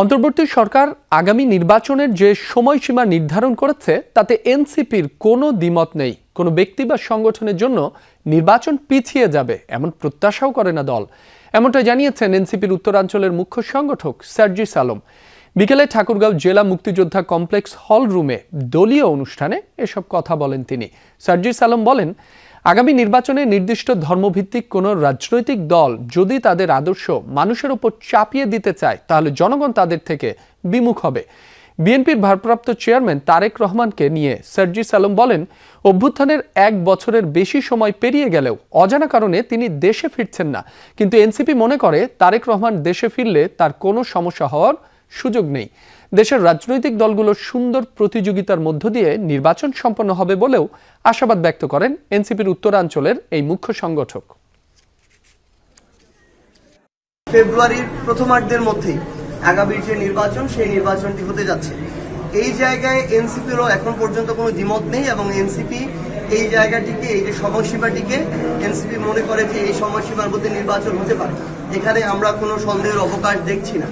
অন্তর্বর্তী সরকার আগামী নির্বাচনের যে সময়সীমা নির্ধারণ করেছে, তাতে এনসিপির কোনো দ্বিমত নেই। কোনো ব্যক্তি বা সংগঠনের জন্য নির্বাচন পিছিয়ে যাবে, এমন প্রত্যাশাও করে না দল। এমনটা জানিয়েছেন এনসিপির উত্তরাঞ্চলের মুখ্য সংগঠক সার্জিস আলম। বিকেলে ঠাকুরগাঁও জেলা মুক্তিযোদ্ধা কমপ্লেক্স হল রুমে দলীয় অনুষ্ঠানে এসব কথা বলেন তিনি। সার্জিস আলম বলেন, আগামী নির্বাচনে নির্দিষ্ট ধর্মভিত্তিক কোনো রাজনৈতিক দল যদি তাদের আদর্শ মানুষের উপর চাপিয়ে দিতে চায়, তাহলে জনগণ তাদের থেকে বিমুখ হবে। বিএনপির ভারপ্রাপ্ত চেয়ারম্যান তারেক রহমানকে নিয়ে সার্জিস আলম বলেন, অভ্যুত্থানের এক বছরের বেশি সময় পেরিয়ে গেলেও অজানা কারণে তিনি দেশে ফিরছেন না। কিন্তু এনসিপি মনে করে, তারেক রহমান দেশে ফিরলে তার কোনো সমস্যা হওয়ার সুযোগ নেই। দেশের রাজনৈতিক দলগুলোর সুন্দর প্রতিযোগিতার মধ্য দিয়ে নির্বাচন সম্পন্ন হবে বলেও আশাবাদ ব্যক্ত করেন এনসিপির উত্তরাঞ্চলের এই মুখ্য সংগঠক। ফেব্রুয়ারির প্রথমার্ধের মধ্যেই আগামীর যে নির্বাচন, সেই নির্বাচনটি হতে যাচ্ছে। এই জায়গায় এনসিপিরও এখন পর্যন্ত কোনো দ্বিমত নেই এবং এনসিপি এই জায়গাটিকে, এই যে সময়সীমাটিকে এনসিপি মনে করে যে এই সময়সীমার মধ্যে নির্বাচন হতে পারে। এখানে আমরা কোনো সন্দেহের অবকাশ দেখছি না।